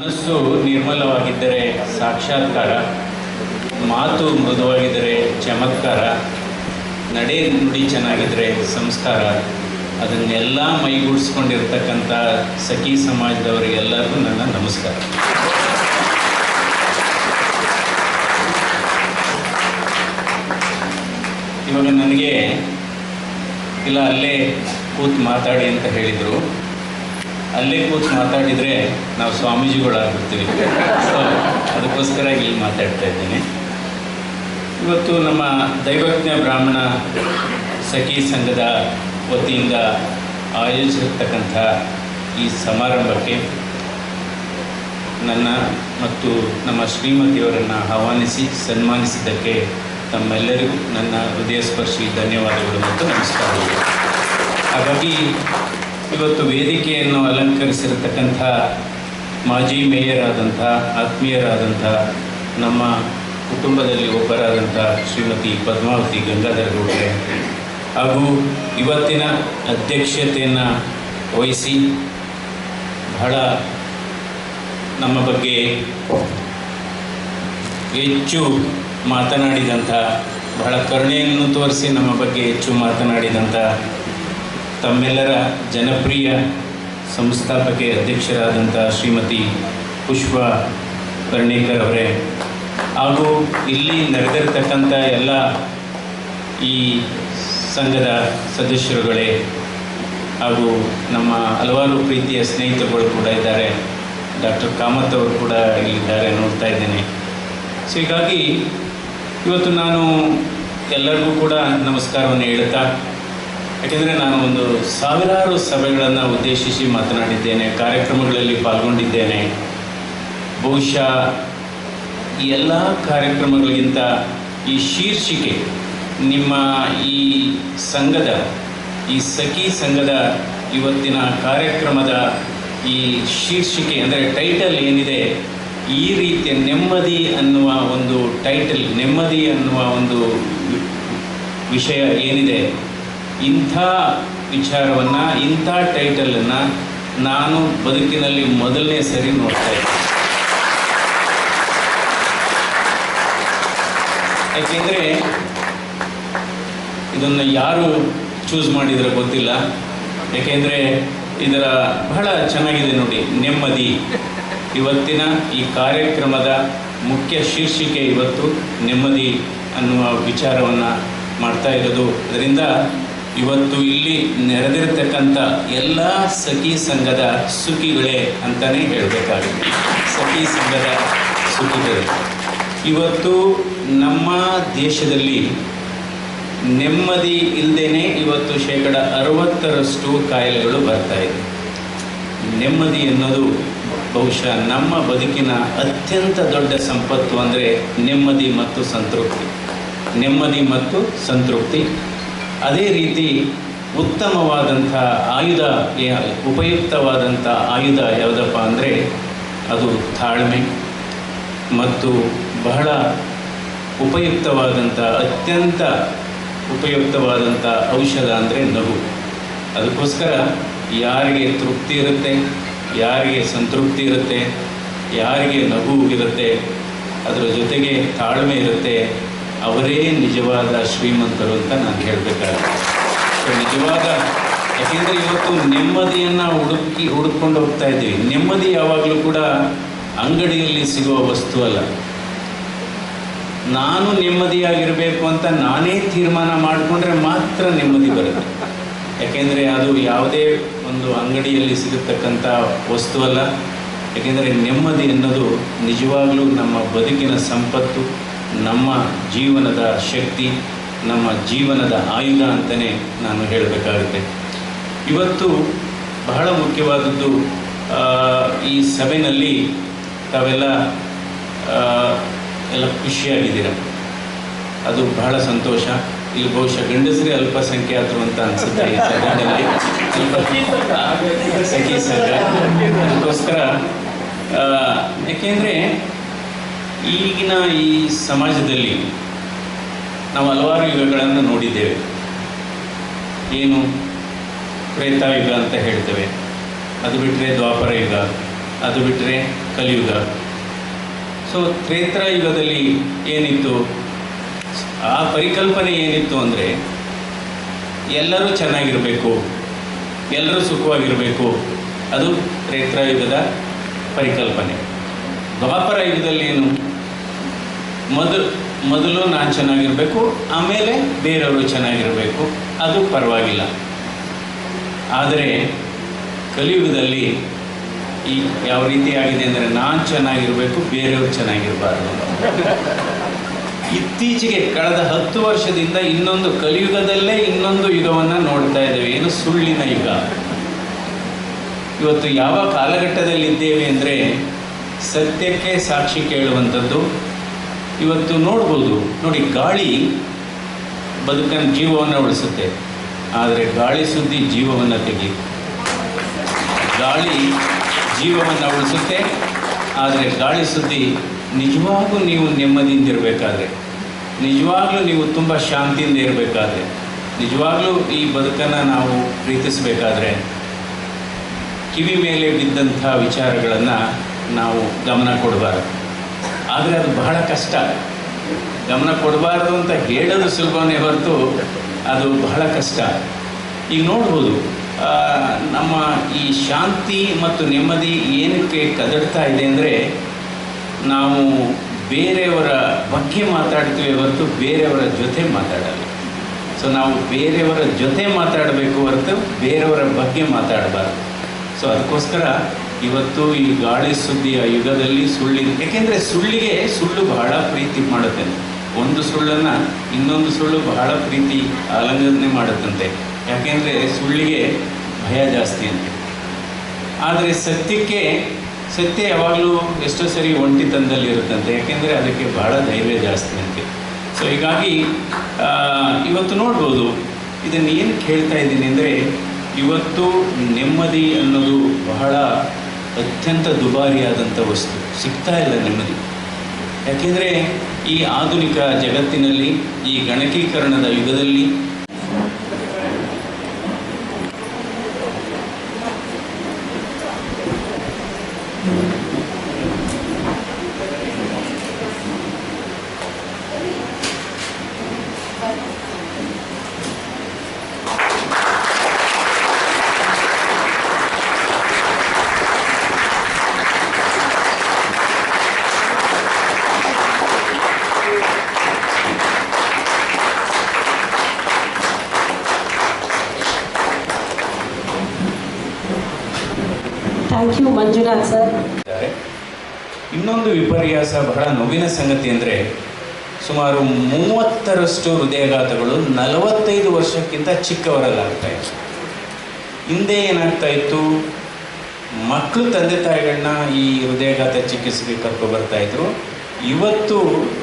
ಮನಸ್ಸು ನಿರ್ಮಲವಾಗಿದ್ದರೆ ಸಾಕ್ಷಾತ್ಕಾರ, ಮಾತು ಮೃದುವಾಗಿದ್ದರೆ ಚಮತ್ಕಾರ, ನಡೆ ನುಡಿ ಚೆನ್ನಾಗಿದ್ದರೆ ಸಂಸ್ಕಾರ. ಅದನ್ನೆಲ್ಲ ಮೈಗೂಡಿಸ್ಕೊಂಡಿರ್ತಕ್ಕಂಥ ಸಖಿ ಸಮಾಜದವರಿಗೆಲ್ಲರಿಗೂ ನನ್ನ ನಮಸ್ಕಾರ. ಇವಾಗ ನನಗೆ, ಇಲ್ಲ ಅಲ್ಲೇ ಕೂತು ಮಾತಾಡಿ ಅಂತ ಹೇಳಿದರು. ಅಲ್ಲೇ ಕೂತು ಮಾತಾಡಿದರೆ ನಾವು ಸ್ವಾಮೀಜಿಗಳಾಗ್ಬಿಡ್ತೀವಿ ಸೊ ಅದಕ್ಕೋಸ್ಕರ ಇಲ್ಲಿ ಮಾತಾಡ್ತಾ ಇದ್ದೀನಿ. ಇವತ್ತು ನಮ್ಮ ದೈವಜ್ಞ ಬ್ರಾಹ್ಮಣ ಸಖಿ ಸಂಘದ ವತಿಯಿಂದ ಆಯೋಜಿಸಿರ್ತಕ್ಕಂಥ ಈ ಸಮಾರಂಭಕ್ಕೆ ನನ್ನ ಮತ್ತು ನಮ್ಮ ಶ್ರೀಮತಿಯವರನ್ನು ಆಹ್ವಾನಿಸಿ, ಸನ್ಮಾನಿಸಿದ್ದಕ್ಕೆ ತಮ್ಮೆಲ್ಲರಿಗೂ ನನ್ನ ಹೃದಯ ಸ್ಪರ್ಶಿ ಧನ್ಯವಾದಗಳು ಮತ್ತು ನಮಸ್ಕಾರಗಳು ಹಾಗಾಗಿ ಇವತ್ತು ವೇದಿಕೆಯನ್ನು ಅಲಂಕರಿಸಿರತಕ್ಕಂಥ ಮಾಜಿ ಮೇಯರ್ ಆದಂಥ ಆತ್ಮೀಯರಾದಂಥ, ನಮ್ಮ ಕುಟುಂಬದಲ್ಲಿ ಒಬ್ಬರಾದಂಥ ಶ್ರೀಮತಿ ಪದ್ಮಾವತಿ ಗಂಗಾಧರ ಗೌಡ್ರೆ ಹಾಗೂ ಇವತ್ತಿನ ಅಧ್ಯಕ್ಷತೆಯನ್ನು ವಹಿಸಿ ಬಹಳ ನಮ್ಮ ಬಗ್ಗೆ ಹೆಚ್ಚು ಮಾತನಾಡಿದಂಥ, ಬಹಳ ಕರುಣೆಯನ್ನು ತೋರಿಸಿ ನಮ್ಮ ಬಗ್ಗೆ ಹೆಚ್ಚು ಮಾತನಾಡಿದಂಥ ತಮ್ಮೆಲ್ಲರ ಜನಪ್ರಿಯ ಸಂಸ್ಥಾಪಕೆ ಅಧ್ಯಕ್ಷರಾದಂಥ ಶ್ರೀಮತಿ ಪುಷ್ಪ ಕರ್ಣೇಕರ್ ಅವರೇ. ಹಾಗೂ ಇಲ್ಲಿ ನಡೆದಿರತಕ್ಕಂಥ ಎಲ್ಲ ಈ ಸಂಘದ ಸದಸ್ಯರುಗಳೇ ಹಾಗೂ ನಮ್ಮ ಹಲವಾರು ಪ್ರೀತಿಯ ಸ್ನೇಹಿತರುಗಳು ಕೂಡ ಇದ್ದಾರೆ. ಡಾಕ್ಟರ್ ಕಾಮತ್ ಅವರು ಕೂಡ ಇಲ್ಲಿದ್ದಾರೆ ನೋಡ್ತಾ ಇದ್ದೇನೆ. ಸೊ ಹೀಗಾಗಿ ಇವತ್ತು ನಾನು ಎಲ್ಲರಿಗೂ ಕೂಡ ನಮಸ್ಕಾರವನ್ನು ಹೇಳುತ್ತಾ ಯಾಕೆಂದರೆ ನಾನು ಒಂದು ಸಾವಿರಾರು ಸಭೆಗಳನ್ನು ಉದ್ದೇಶಿಸಿ ಮಾತನಾಡಿದ್ದೇನೆ, ಕಾರ್ಯಕ್ರಮಗಳಲ್ಲಿ ಪಾಲ್ಗೊಂಡಿದ್ದೇನೆ. ಬಹುಶಃ ಈ ಎಲ್ಲ ಕಾರ್ಯಕ್ರಮಗಳಿಗಿಂತ ಈ ಶೀರ್ಷಿಕೆ ನಿಮ್ಮ ಈ ಸಂಘದ, ಈ ಸಖಿ ಸಂಘದ ಇವತ್ತಿನ ಕಾರ್ಯಕ್ರಮದ ಈ ಶೀರ್ಷಿಕೆ ಅಂದರೆ ಟೈಟಲ್ ಏನಿದೆ, ಈ ರೀತಿಯ ನೆಮ್ಮದಿ ಅನ್ನುವ ಒಂದು ಟೈಟಲ್ ನೆಮ್ಮದಿ ಅನ್ನುವ ಒಂದು ವಿಷಯ ಏನಿದೆ ಇಂಥ ವಿಚಾರವನ್ನು, ಇಂಥ ಟೈಟಲನ್ನು ನಾನು ಬದುಕಿನಲ್ಲಿ ಮೊದಲನೇ ಸರಿ ನೋಡ್ತಾ ಇದ್ದೀನಿ. ಯಾಕೆಂದರೆ ಇದನ್ನು ಯಾರು ಚೂಸ್ ಮಾಡಿದ್ರೆ ಗೊತ್ತಿಲ್ಲ. ಯಾಕೆಂದರೆ ಇದರ ಬಹಳ ಚೆನ್ನಾಗಿದೆ ನೋಡಿ, ನೆಮ್ಮದಿ. ಇವತ್ತಿನ ಈ ಕಾರ್ಯಕ್ರಮದ ಮುಖ್ಯ ಶೀರ್ಷಿಕೆ ಇವತ್ತು ನೆಮ್ಮದಿ ಅನ್ನುವ ವಿಚಾರವನ್ನು ಮಾಡ್ತಾ ಇರೋದು. ಅದರಿಂದ ಇವತ್ತು ಇಲ್ಲಿ ನೆರೆದಿರ್ತಕ್ಕಂಥ ಎಲ್ಲ ಸಖಿ ಸಂಘದ ಸುಖಿಗಳೇ ಅಂತಲೇ ಹೇಳಬೇಕಾಗಿದೆ ಸಖಿ ಸಂಘದ ಸುಖಿಗಳೇ. ಇವತ್ತು ನಮ್ಮ ದೇಶದಲ್ಲಿ ನೆಮ್ಮದಿ ಇಲ್ಲದೇನೆ ಇವತ್ತು ಶೇಕಡ ಅರವತ್ತರಷ್ಟು ಕಾಯಿಲೆಗಳು ಬರ್ತಾ ಇದೆ. ನೆಮ್ಮದಿ ಅನ್ನೋದು ಬಹುಶಃ ನಮ್ಮ ಬದುಕಿನ ಅತ್ಯಂತ ದೊಡ್ಡ ಸಂಪತ್ತು ಅಂದರೆ ನೆಮ್ಮದಿ ಮತ್ತು ಸಂತೃಪ್ತಿ. ನೆಮ್ಮದಿ ಮತ್ತು ಸಂತೃಪ್ತಿ. ಅದೇ ರೀತಿ ಉತ್ತಮವಾದಂಥ ಆಯುಧ ಉಪಯುಕ್ತವಾದಂಥ ಆಯುಧ ಯಾವುದಪ್ಪ ಅಂದರೆ ಅದು ತಾಳ್ಮೆ ಮತ್ತು ಬಹಳ ಉಪಯುಕ್ತವಾದಂಥ, ಅತ್ಯಂತ ಉಪಯುಕ್ತವಾದಂಥ ಔಷಧ ಅಂದರೆ ನಗು. ಅದಕ್ಕೋಸ್ಕರ ಯಾರಿಗೆ ತೃಪ್ತಿ ಇರುತ್ತೆ, ಯಾರಿಗೆ ಸಂತೃಪ್ತಿ ಇರುತ್ತೆ, ಯಾರಿಗೆ ನಗು ಇರುತ್ತೆ, ಅದರ ಜೊತೆಗೆ ತಾಳ್ಮೆ ಇರುತ್ತೆ ಅವರೇ ನಿಜವಾದ ಶ್ರೀಮಂತರು ಅಂತ ನಾನು ಹೇಳಬೇಕಾಗುತ್ತೆ ನಿಜವಾದ, ಯಾಕೆಂದರೆ ಇವತ್ತು ನೆಮ್ಮದಿಯನ್ನು ಹುಡುಕಿ, ಹುಡುಕೊಂಡು ಹೋಗ್ತಾ ಇದ್ದೀವಿ. ನೆಮ್ಮದಿ ಯಾವಾಗಲೂ ಕೂಡ ಅಂಗಡಿಯಲ್ಲಿ ಸಿಗುವ ವಸ್ತು ಅಲ್ಲ. ನಾನು ನೆಮ್ಮದಿಯಾಗಿರಬೇಕು ಅಂತ ನಾನೇ ತೀರ್ಮಾನ ಮಾಡಿಕೊಂಡ್ರೆ ಮಾತ್ರ ನೆಮ್ಮದಿ ಬರುತ್ತೆ. ಯಾಕೆಂದರೆ ಅದು ಯಾವುದೇ ಒಂದು ಅಂಗಡಿಯಲ್ಲಿ ಸಿಗತಕ್ಕಂಥ ವಸ್ತು ಅಲ್ಲ. ಯಾಕೆಂದರೆ ನೆಮ್ಮದಿ ಅನ್ನೋದು ನಿಜವಾಗ್ಲೂ ನಮ್ಮ ಬದುಕಿನ ಸಂಪತ್ತು. ನಮ್ಮ ಜೀವನದ ಶಕ್ತಿ, ನಮ್ಮ ಜೀವನದ ಆಯುಧ ಅಂತಲೇ ನಾನು ಹೇಳಬೇಕಾಗುತ್ತೆ. ಇವತ್ತು ಬಹಳ ಮುಖ್ಯವಾದದ್ದು ಈ ಸಭೆಯಲ್ಲಿ ತಾವೆಲ್ಲ ಎಲ್ಲ ಖುಷಿಯಾಗಿದ್ದೀರ? ಅದು ಬಹಳ ಸಂತೋಷ. ಇಲ್ಲಿ ಬಹುಶಃ ಗಂಡಸರೇ ಅಲ್ಪಸಂಖ್ಯಾತರು ಅಂತ ಅನ್ಸುತ್ತೆ ಈ ಸಭೆಯಲ್ಲಿ ಅಲ್ಪ ಸಂಘ ಅದಕ್ಕೋಸ್ಕರ ಏಕೆಂದರೆ ಈಗಿನ ಈ ಸಮಾಜದಲ್ಲಿ ನಾವು ಹಲವಾರು ಯುಗಗಳನ್ನು ನೋಡಿದ್ದೇವೆ. ಏನು ತ್ರೇತಾಯುಗ ಅಂತ ಹೇಳ್ತೇವೆ. ಅದು ಬಿಟ್ಟರೆ ದ್ವಾಪರ ಯುಗ, ಅದು ಬಿಟ್ಟರೆ ಕಲಿಯುಗ. ಸೊ ತ್ರೇತ್ರ ಯುಗದಲ್ಲಿ ಏನಿತ್ತು? ಆ ಪರಿಕಲ್ಪನೆ ಏನಿತ್ತು ಅಂದರೆ, ಎಲ್ಲರೂ ಚೆನ್ನಾಗಿರಬೇಕು, ಎಲ್ಲರೂ ಸುಖವಾಗಿರಬೇಕು. ಅದು ತ್ರೇತ್ರ ಯುಗದ ಪರಿಕಲ್ಪನೆ. ದ್ವಾಪರ ಯುಗದಲ್ಲಿ ಏನು? ಮೊದಲು ಮೊದಲು ನಾನು ಚೆನ್ನಾಗಿರಬೇಕು, ಆಮೇಲೆ ಬೇರೆಯವರು ಚೆನ್ನಾಗಿರಬೇಕು. ಅದು ಪರವಾಗಿಲ್ಲ. ಆದರೆ ಕಲಿಯುಗದಲ್ಲಿ ಈ ಯಾವ ರೀತಿ ಆಗಿದೆ ಅಂದರೆ ನಾನು ಚೆನ್ನಾಗಿರಬೇಕು, ಬೇರೆಯವರು ಚೆನ್ನಾಗಿರಬಾರ್ದು ಇತ್ತೀಚೆಗೆ ಕಳೆದ ಹತ್ತು ವರ್ಷದಿಂದ ಇನ್ನೊಂದು ಕಲಿಯುಗದಲ್ಲೇ ಇನ್ನೊಂದು ಯುಗವನ್ನು ನೋಡ್ತಾ ಇದ್ದೇವೆ. ಏನು? ಸುಳ್ಳಿನ ಯುಗ. ಇವತ್ತು ಯಾವ ಕಾಲಘಟ್ಟದಲ್ಲಿದ್ದೇವೆ ಅಂದರೆ ಸತ್ಯಕ್ಕೆ ಸಾಕ್ಷಿ ಕೇಳುವಂಥದ್ದು. ಇವತ್ತು ನೋಡ್ಬೋದು, ನೋಡಿ ಗಾಳಿ ಬದುಕನ್ನು ಜೀವವನ್ನು ಉಳಿಸುತ್ತೆ. ಆದರೆ ಗಾಳಿ ಸುದ್ದಿ ಜೀವವನ್ನು ತೆಗಿ ಗಾಳಿ ಜೀವವನ್ನು ಉಳಿಸುತ್ತೆ. ಆದರೆ ಗಾಳಿ ಸುದ್ದಿ ನಿಜವಾಗೂ ನೀವು ನೆಮ್ಮದಿಯಿಂದ ಇರಬೇಕಾದ್ರೆ ನಿಜವಾಗ್ಲೂ ನೀವು ತುಂಬ ಶಾಂತಿಯಿಂದ ಇರಬೇಕಾದ್ರೆ ನಿಜವಾಗ್ಲೂ ಈ ಬದುಕನ್ನು ನಾವು ಪ್ರೀತಿಸಬೇಕಾದ್ರೆ ಕಿವಿ ಮೇಲೆ ಬಿದ್ದಂಥ ವಿಚಾರಗಳನ್ನು ನಾವು ಗಮನ ಕೊಡಬಾರದು. ಆದರೆ ಅದು ಬಹಳ ಕಷ್ಟ. ಗಮನ ಕೊಡಬಾರ್ದು ಅಂತ ಹೇಳೋದು ಸುಲಭನೇ ಹೊರತು ಅದು ಬಹಳ ಕಷ್ಟ. ಈಗ ನೋಡ್ಬೋದು ನಮ್ಮ ಈ ಶಾಂತಿ ಮತ್ತು ನೆಮ್ಮದಿ ಏನಕ್ಕೆ ಕದಡ್ತಾ ಇದೆ ಅಂದರೆ, ನಾವು ಬೇರೆಯವರ ಬಗ್ಗೆ ಮಾತಾಡ್ತೀವಿ ಹೊರತು ಬೇರೆಯವರ ಜೊತೆ ಮಾತಾಡಲ್ಲ. ಸೊ ನಾವು ಬೇರೆಯವರ ಜೊತೆ ಮಾತಾಡಬೇಕು ಹೊರತು ಬೇರೆಯವರ ಬಗ್ಗೆ ಮಾತಾಡಬಾರ್ದು. ಸೊ ಅದಕ್ಕೋಸ್ಕರ ಇವತ್ತು ಈ ಗಾಳಿ ಸುದ್ದಿಯ ಯುಗದಲ್ಲಿ ಸುಳ್ಳಿದೆ. ಯಾಕೆಂದ್ರೆ ಸುಳ್ಳಿಗೆ ಸುಳ್ಳು ಬಹಳ ಪ್ರೀತಿ ಮಾಡುತ್ತೆ. ಒಂದು ಸುಳ್ಳನ್ನು ಇನ್ನೊಂದು ಸುಳ್ಳು ಬಹಳ ಪ್ರೀತಿ ಆಲಂಘನೆ ಮಾಡುತ್ತಂತೆ. ಯಾಕೆಂದ್ರೆ ಸುಳ್ಳಿಗೆ ಭಯ ಜಾಸ್ತಿ ಅಂತೆ. ಆದರೆ ಸತ್ಯಕ್ಕೆ, ಸತ್ಯ ಯಾವಾಗಲೂ ಎಷ್ಟೋ ಸರಿ ಒಂಟಿತನದಲ್ಲಿ ಇರುತ್ತಂತೆ ಯಾಕೆಂದರೆ ಅದಕ್ಕೆ ಬಹಳ ಧೈರ್ಯ ಜಾಸ್ತಿ ಅಂತೆ. ಸೊ ಹೀಗಾಗಿ ಇವತ್ತು ನೋಡ್ಬೋದು. ಇದನ್ನು ಏನು ಕೇಳ್ತಾ ಇದ್ದೀನಿ ಅಂದರೆ, ಇವತ್ತು ನೆಮ್ಮದಿ ಅನ್ನೋದು ಬಹಳ ಅತ್ಯಂತ ದುಬಾರಿಯಾದಂಥ ವಸ್ತು. ಸಿಗ್ತಾ ಇಲ್ಲ ನೆಮ್ಮದಿ. ಯಾಕೆಂದರೆ ಈ ಆಧುನಿಕ ಜಗತ್ತಿನಲ್ಲಿ ಈ ಗಣಕೀಕರಣದ ಯುಗದಲ್ಲಿ ಥ್ಯಾಂಕ್ ಯು ಮಂಜುನಾಥ್ ಸರ್. ಇನ್ನೊಂದು ವಿಪರ್ಯಾಸ ಬಹಳ ನೋವಿನ ಸಂಗತಿ ಅಂದರೆ ಸುಮಾರು ಮೂವತ್ತರಷ್ಟು ಹೃದಯಾಘಾತಗಳು ನಲವತ್ತೈದು ವರ್ಷಕ್ಕಿಂತ ಚಿಕ್ಕವರಲ್ಲಾಗ್ತಾ ಇತ್ತು. ಹಿಂದೆ ಏನಾಗ್ತಾ ಇತ್ತು? ಮಕ್ಕಳು ತಂದೆ ತಾಯಿಗಳನ್ನ ಈ ಹೃದಯಾಘಾತ ಚಿಕಿತ್ಸೆಗೆ ಕರ್ಕೊ ಬರ್ತಾ ಇದ್ರು. ಇವತ್ತು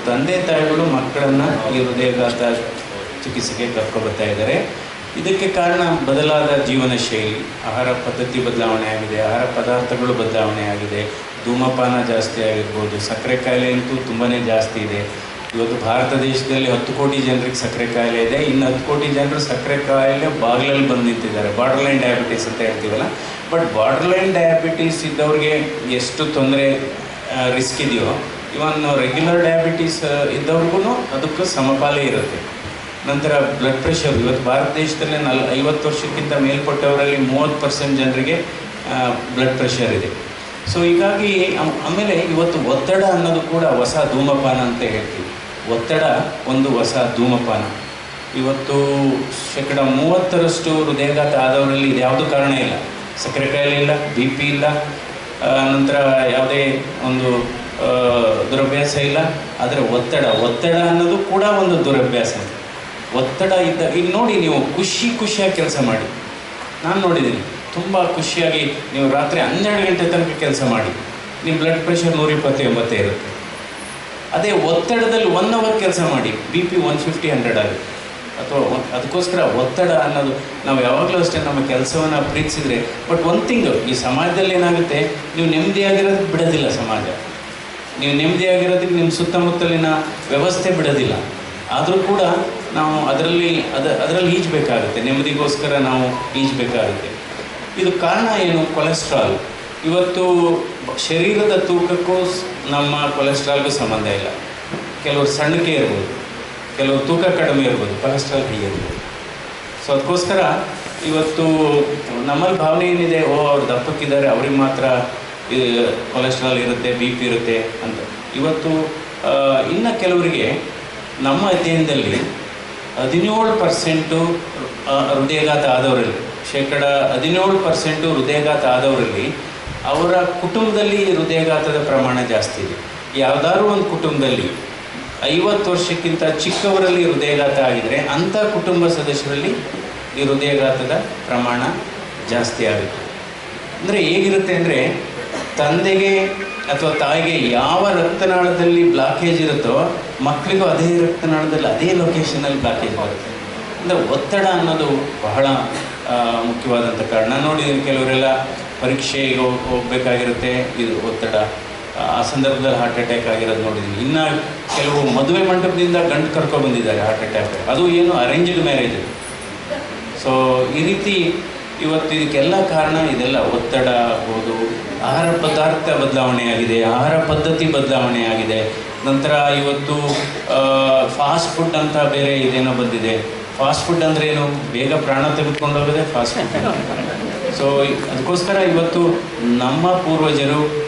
ತಂದೆ ತಾಯಿಗಳು ಮಕ್ಕಳನ್ನು ಈ ಹೃದಯಾಘಾತ ಚಿಕಿತ್ಸೆಗೆ ಕರ್ಕೊ ಬರ್ತಾ ಇದ್ದಾರೆ. ಇದಕ್ಕೆ ಕಾರಣ ಬದಲಾದ ಜೀವನ ಶೈಲಿ, ಆಹಾರ ಪದ್ಧತಿ ಬದಲಾವಣೆ ಆಗಿದೆ, ಆಹಾರ ಪದಾರ್ಥಗಳು ಬದಲಾವಣೆ ಆಗಿದೆ, ಧೂಮಪಾನ ಜಾಸ್ತಿ ಆಗಿರ್ಬೋದು, ಸಕ್ಕರೆ ಕಾಯಿಲೆ ಅಂತೂ ತುಂಬಾ ಜಾಸ್ತಿ ಇದೆ. ಇವತ್ತು ಭಾರತ ದೇಶದಲ್ಲಿ ಹತ್ತು ಕೋಟಿ ಜನರಿಗೆ ಸಕ್ಕರೆ ಕಾಯಿಲೆ ಇದೆ. ಇನ್ನು ಹತ್ತು ಕೋಟಿ ಜನರು ಸಕ್ಕರೆ ಕಾಯಿಲೆ ಬಾಗಿಲಲ್ಲಿ ಬಂದು ನಿಂತಿದ್ದಾರೆ. ಬಾರ್ಡರ್ ಲೈನ್ ಡಯಾಬಿಟೀಸ್ ಅಂತ ಹೇಳ್ತೀವಲ್ಲ? ಬಟ್ ಬಾರ್ಡರ್ ಲೈನ್ ಡಯಾಬಿಟೀಸ್ ಇದ್ದವ್ರಿಗೆ ಎಷ್ಟು ತೊಂದರೆ ರಿಸ್ಕ್ ಇದೆಯೋ ಇವನ್ ರೆಗ್ಯುಲರ್ ಡಯಾಬಿಟೀಸ್ ಇದ್ದವ್ರಿಗೂ ಅದಕ್ಕೂ ಸಮಪಾಲೇ ಇರುತ್ತೆ. ನಂತರ ಬ್ಲಡ್ ಪ್ರೆಷರ್ ಇವತ್ತು ಭಾರತ ದೇಶದಲ್ಲಿ ನಲ್, ಐವತ್ತು ವರ್ಷಕ್ಕಿಂತ ಮೇಲ್ಪಟ್ಟವರಲ್ಲಿ ಮೂವತ್ತು ಪರ್ಸೆಂಟ್ ಜನರಿಗೆ ಬ್ಲಡ್ ಪ್ರೆಷರ್ ಇದೆ. ಸೊ ಹೀಗಾಗಿ ಆಮೇಲೆ ಇವತ್ತು ಒತ್ತಡ ಅನ್ನೋದು ಕೂಡ ಹೊಸ ಧೂಮಪಾನ ಅಂತ ಹೇಳ್ತೀವಿ. ಒತ್ತಡ ಒಂದು ಹೊಸ ಧೂಮಪಾನ. ಇವತ್ತು ಶೇಕಡ ಮೂವತ್ತರಷ್ಟು ಹೃದಯಾಘಾತ ಆದವರಲ್ಲಿ ಇದು ಯಾವುದೂ ಕಾರಣ ಇಲ್ಲ. ಸಕ್ಕರೆ ಕಾಯಿಲೆ ಇಲ್ಲ ಬಿ ಪಿ ಇಲ್ಲ ನಂತರ ಯಾವುದೇ ಒಂದು ದುರಭ್ಯಾಸ ಇಲ್ಲ. ಆದರೆ ಒತ್ತಡ ಒತ್ತಡ ಅನ್ನೋದು ಕೂಡ ಒಂದು ದುರಭ್ಯಾಸ. ಒತ್ತಡ ಇದ್ದ ಈಗ ನೋಡಿ ನೀವು ಖುಷಿ ಖುಷಿಯಾಗಿ ಕೆಲಸ ಮಾಡಿ. ನಾನು ನೋಡಿದ್ದೀನಿ ತುಂಬ ಖುಷಿಯಾಗಿ ನೀವು ರಾತ್ರಿ ಹನ್ನೆರಡು ಗಂಟೆ ತನಕ ಕೆಲಸ ಮಾಡಿ. ನಿಮ್ಮ ಬ್ಲಡ್ ಪ್ರೆಷರ್ ನೂರ ಇಪ್ಪತ್ತು ಎಂಬತ್ತೇ ಇರುತ್ತೆ. ಅದೇ ಒತ್ತಡದಲ್ಲಿ ಒನ್ ಅವರ್ ಕೆಲಸ ಮಾಡಿ B P one fifty hundred ಆಗುತ್ತೆ. ಅಥವಾ ಅದಕ್ಕೋಸ್ಕರ ಒತ್ತಡ ಅನ್ನೋದು, ನಾವು ಯಾವಾಗಲೂ ಅಷ್ಟೇ ನಮ್ಮ ಕೆಲಸವನ್ನು ಪ್ರೀತಿಸಿದರೆ ಬಟ್ ಒನ್ ಥಿಂಗ್ ಈ ಸಮಾಜದಲ್ಲಿ ಏನಾಗುತ್ತೆ, ನೀವು ನೆಮ್ಮದಿಯಾಗಿರೋದು ಬಿಡೋದಿಲ್ಲ ಸಮಾಜ. ನೀವು ನೆಮ್ಮದಿಯಾಗಿರೋದಕ್ಕೆ ನಿಮ್ಮ ಸುತ್ತಮುತ್ತಲಿನ ವ್ಯವಸ್ಥೆ ಬಿಡೋದಿಲ್ಲ. ಆದರೂ ಕೂಡ ನಾವು ಅದರಲ್ಲಿ ಅದ, ಅದರಲ್ಲಿ ಈಜಬೇಕಾಗುತ್ತೆ. ನೆಮ್ಮದಿಗೋಸ್ಕರ ನಾವು ಈಜಬೇಕಾಗುತ್ತೆ. ಇದು ಕಾರಣ ಏನು? ಕೊಲೆಸ್ಟ್ರಾಲ್. ಇವತ್ತು ಶರೀರದ ತೂಕಕ್ಕೂ ನಮ್ಮ ಕೊಲೆಸ್ಟ್ರಾಲ್ಗೂ ಸಂಬಂಧ ಇಲ್ಲ. ಕೆಲವರು ಸಣ್ಣಕ್ಕೆ ಇರ್ಬೋದು, ಕೆಲವರು ತೂಕ ಕಡಿಮೆ ಇರ್ಬೋದು, ಕೊಲೆಸ್ಟ್ರಾಲ್ ಹೈ ಇರ್ಬೋದು. ಸೊ, ಅದಕ್ಕೋಸ್ಕರ ಇವತ್ತು ನಮ್ಮಲ್ಲಿ ಭಾವನೆ ಏನಿದೆ? ಓ, ಅವ್ರು ದಪ್ಪಕ್ಕಿದ್ದಾರೆ, ಅವ್ರಿಗೆ ಮಾತ್ರ ಕೊಲೆಸ್ಟ್ರಾಲ್ ಇರುತ್ತೆ, ಬಿ ಪಿ ಇರುತ್ತೆ ಅಂತ. ಇವತ್ತು ಇನ್ನು ಕೆಲವರಿಗೆ ನಮ್ಮ ಅಧ್ಯಯನದಲ್ಲಿ ಹದಿನೇಳು ಪರ್ಸೆಂಟು ಹೃದಯಘಾತ ಆದವರಲ್ಲಿ, ಶೇಕಡ ಹದಿನೇಳು ಪರ್ಸೆಂಟು ಹೃದಯಘಾತ ಆದವರಲ್ಲಿ ಅವರ ಕುಟುಂಬದಲ್ಲಿ ಹೃದಯಘಾತದ ಪ್ರಮಾಣ ಜಾಸ್ತಿ ಇದೆ. ಯಾವುದಾದ್ರೂ ಒಂದು ಕುಟುಂಬದಲ್ಲಿ ಐವತ್ತು ವರ್ಷಕ್ಕಿಂತ ಚಿಕ್ಕವರಲ್ಲಿ ಹೃದಯಘಾತ ಆಗಿದರೆ ಅಂಥ ಕುಟುಂಬ ಸದಸ್ಯರಲ್ಲಿ ಈ ಹೃದಯಘಾತದ ಪ್ರಮಾಣ ಜಾಸ್ತಿ ಆಗುತ್ತೆ. ಅಂದರೆ ಹೇಗಿರುತ್ತೆ ಅಂದರೆ ತಂದೆಗೆ ಅಥವಾ ತಾಯಿಗೆ ಯಾವ ರಕ್ತನಾಳದಲ್ಲಿ ಬ್ಲಾಕೇಜ್ ಇರುತ್ತೋ ಮಕ್ಕಳಿಗೂ ಅದೇ ರಕ್ತನಾಳದಲ್ಲಿ ಅದೇ ಲೊಕೇಶನಲ್ಲಿ ಬ್ಲಾಕೇಜ್ ಬರುತ್ತೆ ಅಂದರೆ ಒತ್ತಡ ಅನ್ನೋದು ಬಹಳ ಮುಖ್ಯವಾದಂಥ ಕಾರಣ. ನೋಡಿ, ಕೆಲವರೆಲ್ಲ ಪರೀಕ್ಷೆಗೆ ಹೋಗಬೇಕಾಗಿರುತ್ತೆ. ಇದು ಒತ್ತಡ. ಆ ಸಂದರ್ಭದಲ್ಲಿ ಹಾರ್ಟ್ ಅಟ್ಯಾಕ್ ಆಗಿರೋದು ನೋಡಿದ್ದೀನಿ ಇನ್ನು ಕೆಲವು ಮದುವೆ ಮಂಟಪದಿಂದ ಗಂಡು ಕರ್ಕೊಂಡ್ಬಂದಿದ್ದಾರೆ ಹಾರ್ಟ್ ಅಟ್ಯಾಕ್ ಅದು ಏನು ಅರೇಂಜ್ಡ್ ಮ್ಯಾರೇಜ್ ಸೊ ಈ ರೀತಿ ಇವತ್ತು ಇದಕ್ಕೆಲ್ಲ ಕಾರಣ ಇದೆಲ್ಲ ಒತ್ತಡ ಆಗ್ಬೋದು. ಆಹಾರ ಪದಾರ್ಥ ಬದಲಾವಣೆಯಾಗಿದೆ. ಆಹಾರ ಪದ್ಧತಿ ಬದಲಾವಣೆಯಾಗಿದೆ. ನಂತರ ಇವತ್ತು ಫಾಸ್ಟ್ ಫುಡ್ ಅಂತ ಬೇರೆ ಇದೇನೋ ಬಂದಿದೆ. ಫಾಸ್ಟ್ ಫುಡ್ ಅಂದರೆ ಏನು? ಬೇಗ ಪ್ರಾಣ ತೆಗೆದುಕೊಂಡು ಹೋಗೋದೆ ಫಾಸ್ಟ್ ಫುಡ್ ಸೊ ಅದಕ್ಕೋಸ್ಕರ ಇವತ್ತು ನಮ್ಮ ಪೂರ್ವಜರು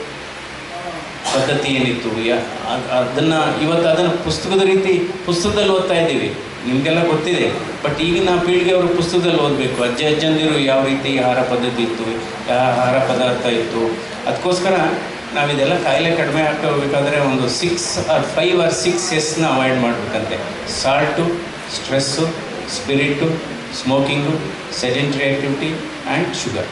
ಪದ್ಧತಿ ಏನಿತ್ತು? ಅದನ್ನು ಅದ್- ಅದನ್ನ, ಇವತ್ತು ಅದನ್ನು ಪುಸ್ತಕದ ರೀತಿ, ಪುಸ್ತಕದಲ್ಲಿ ಓದ್ತಾ ಇದ್ದೀವಿ. ನಿಮಗೆಲ್ಲ ಗೊತ್ತಿದೆ. ಬಟ್ ಈಗಿನ ಪೀಳಿಗೆ ಅವರು ಪುಸ್ತಕದಲ್ಲಿ ಓದಬೇಕು. ಅಜ್ಜ ಅಜ್ಜಂದಿರು ಯಾವ ರೀತಿ ಆಹಾರ ಪದ್ಧತಿ ಇತ್ತು ಯಾವ ಆಹಾರ ಪದಾರ್ಥ ಇತ್ತು. ಅದಕ್ಕೋಸ್ಕರ ನಾವಿದೆಲ್ಲ ಕಾಯಿಲೆ ಕಡಿಮೆ ಆಗ್ತಾ ಹೋಗ್ಬೇಕಾದ್ರೆ ಒಂದು six R five R six ಎಸ್ನ avoid ಮಾಡಬೇಕಂತೆ. Salt stress spirit smoking sedentary activity and sugar